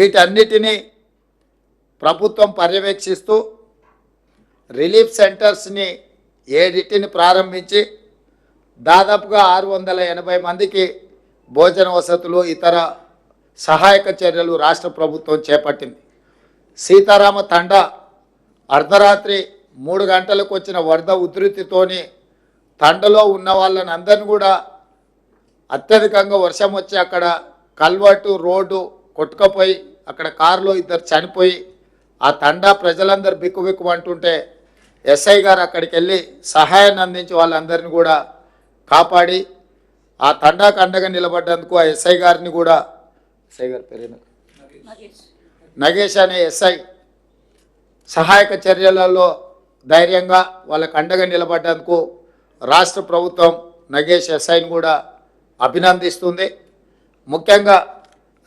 వీటన్నిటినీ ప్రభుత్వం పర్యవేక్షిస్తూ రిలీఫ్ సెంటర్స్ని ఏడిటిని ప్రారంభించి దాదాపుగా ఆరు వందల ఎనభై మందికి భోజన వసతులు ఇతర సహాయక చర్యలు రాష్ట్ర ప్రభుత్వం చేపట్టింది. సీతారామ తండ అర్ధరాత్రి మూడు గంటలకు వచ్చిన వరద ఉధృతితోని తండలో ఉన్న వాళ్ళని అందరిని కూడా అత్యధికంగా వర్షం వచ్చి అక్కడ కల్వర్టు రోడ్డు కొట్టుకపోయి అక్కడ కారులో ఇద్దరు చనిపోయి ఆ తండా ప్రజలందరూ బిక్కుబిక్కుమంటుంటే ఎస్ఐ గారు అక్కడికి వెళ్ళి సహాయాన్ని అందించి వాళ్ళందరినీ కూడా కాపాడి ఆ తండాకు అండగా నిలబడ్డందుకు ఆ ఎస్ఐ గారిని కూడా ఎస్ఐ గారి పేరేనా? నగేష్ అనే ఎస్ఐ సహాయక చర్యలలో ధైర్యంగా వాళ్ళకు అండగా నిలబడ్డందుకు రాష్ట్ర ప్రభుత్వం నగేష్ ఎస్ఐని కూడా అభినందిస్తుంది. ముఖ్యంగా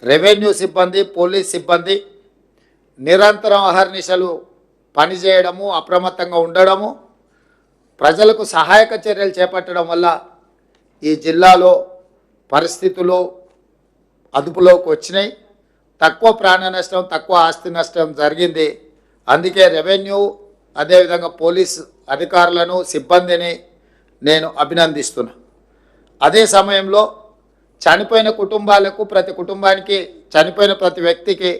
రెవెన్యూ సిబ్బంది పోలీస్ సిబ్బంది నిరంతరం అహర్నిశలు పనిచేయడము అప్రమత్తంగా ఉండడము ప్రజలకు సహాయక చర్యలు చేపట్టడం వల్ల ఈ జిల్లాలో పరిస్థితులు అదుపులోకి వచ్చినాయి. తక్కువ ప్రాణ నష్టం తక్కువ ఆస్తి నష్టం జరిగింది. అందుకే రెవెన్యూ అదేవిధంగా పోలీస్ అధికారులను సిబ్బందిని నేను అభినందిస్తున్నా. అదే సమయంలో చనిపోయిన కుటుంబాలకు ప్రతి కుటుంబానికి చనిపోయిన ప్రతి వ్యక్తికి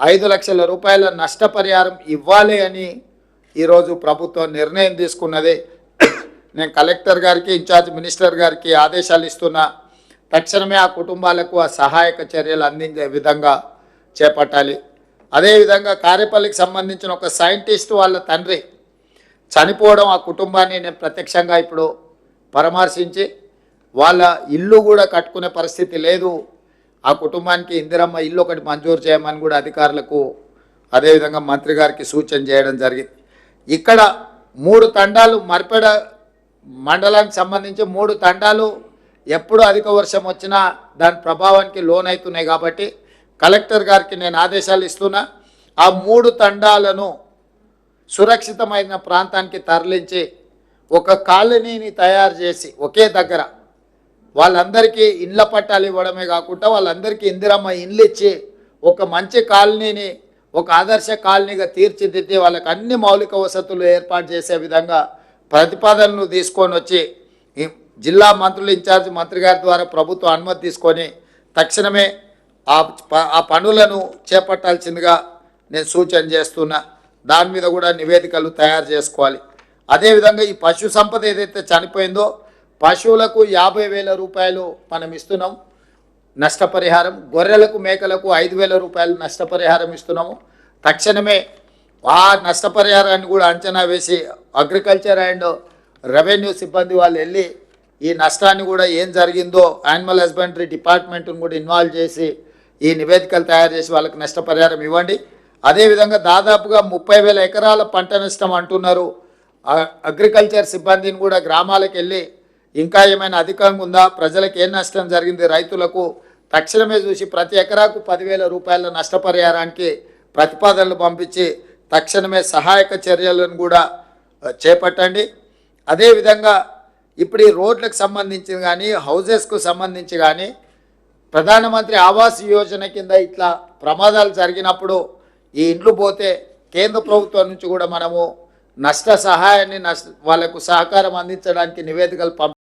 ఐదు లక్షల రూపాయల నష్టపరిహారం ఇవ్వాలి అని ఈరోజు ప్రభుత్వం నిర్ణయం తీసుకున్నది. నేను కలెక్టర్ గారికి ఇన్ఛార్జ్ మినిస్టర్ గారికి ఆదేశాలు ఇస్తున్నా. తక్షణమే ఆ కుటుంబాలకు ఆ సహాయక చర్యలు అందించే విధంగా చేపట్టాలి. అదేవిధంగా కారేపల్లికి సంబంధించిన ఒక సైంటిస్ట్ వాళ్ళ తండ్రి చనిపోవడం ఆ కుటుంబాన్ని నేను ప్రత్యక్షంగా ఇప్పుడు పరామర్శించి వాళ్ళ ఇల్లు కూడా కట్టుకునే పరిస్థితి లేదు. ఆ కుటుంబానికి ఇందిరమ్మ ఇల్లు ఒకటి మంజూరు చేయమని కూడా అధికారులకు అదేవిధంగా మంత్రి గారికి సూచన చేయడం జరిగింది. ఇక్కడ మూడు తండాలు మర్పెడ మండలానికి సంబంధించి మూడు తండాలు ఎప్పుడు అధిక వర్షం వచ్చినా దాని ప్రభావానికి లోనవుతున్నాయి కాబట్టి కలెక్టర్ గారికి నేను ఆదేశాలు ఇస్తున్నా ఆ మూడు తండాలను సురక్షితమైన ప్రాంతానికి తరలించి ఒక కాలనీని తయారు చేసి ఒకే దగ్గర వాళ్ళందరికీ ఇండ్ల పట్టాలు ఇవ్వడమే కాకుండా వాళ్ళందరికీ ఇందిరమ్మ ఇండ్లు ఇచ్చి ఒక మంచి కాలనీని ఒక ఆదర్శ కాలనీగా తీర్చిదిద్ది వాళ్ళకి అన్ని మౌలిక వసతులు ఏర్పాటు చేసే విధంగా ప్రతిపాదనలు తీసుకొని వచ్చి జిల్లా మంత్రులు ఇన్ఛార్జ్ మంత్రి గారి ద్వారా ప్రభుత్వం అనుమతి తీసుకొని తక్షణమే ఆ ప- ఆ పనులను చేపట్టాల్సిందిగా నేను సూచన చేస్తున్నా. దాని మీద కూడా నివేదికలు తయారు చేసుకోవాలి. అదేవిధంగా ఈ పశు సంపద ఏదైతే చనిపోయిందో పశువులకు యాభై వేల రూపాయలు మనం ఇస్తున్నాం. నష్టపరిహారం గొర్రెలకు మేకలకు ఐదు వేల రూపాయలు నష్టపరిహారం ఇస్తున్నాము. తక్షణమే ఆ నష్టపరిహారాన్ని కూడా అంచనా వేసి అగ్రికల్చర్ అండ్ రెవెన్యూ సిబ్బంది వాళ్ళు వెళ్ళి ఈ నష్టాన్ని కూడా ఏం జరిగిందో యానిమల్ హస్బెండరీ డిపార్ట్మెంట్ను కూడా ఇన్వాల్వ్ చేసి ఈ నివేదికలు తయారు చేసి వాళ్ళకి నష్టపరిహారం ఇవ్వండి. అదేవిధంగా దాదాపుగా ముప్పై వేల ఎకరాల పంట నష్టం అంటున్నారు. అగ్రికల్చర్ సిబ్బందిని కూడా గ్రామాలకు వెళ్ళి ఇంకా ఏమైనా అధికంగా ఉందా? ప్రజలకు ఏం నష్టం జరిగింది? రైతులకు తక్షణమే చూసి ప్రతి ఎకరాకు పదివేల రూపాయల నష్టపరిహారానికి ప్రతిపాదనలు పంపించి తక్షణమే సహాయక చర్యలను కూడా చేపట్టండి. అదేవిధంగా ఇప్పుడు ఈ రోడ్లకు సంబంధించి కానీ హౌజెస్కు సంబంధించి కానీ ప్రధానమంత్రి ఆవాస్ యోజన కింద ఇట్లా ప్రమాదాలు జరిగినప్పుడు ఈ ఇండ్లు పోతే కేంద్ర ప్రభుత్వం నుంచి కూడా మనము నష్ట సహాయాన్ని నష్ట వాళ్ళకు సహకారం అందించడానికి నివేదికలు పంపి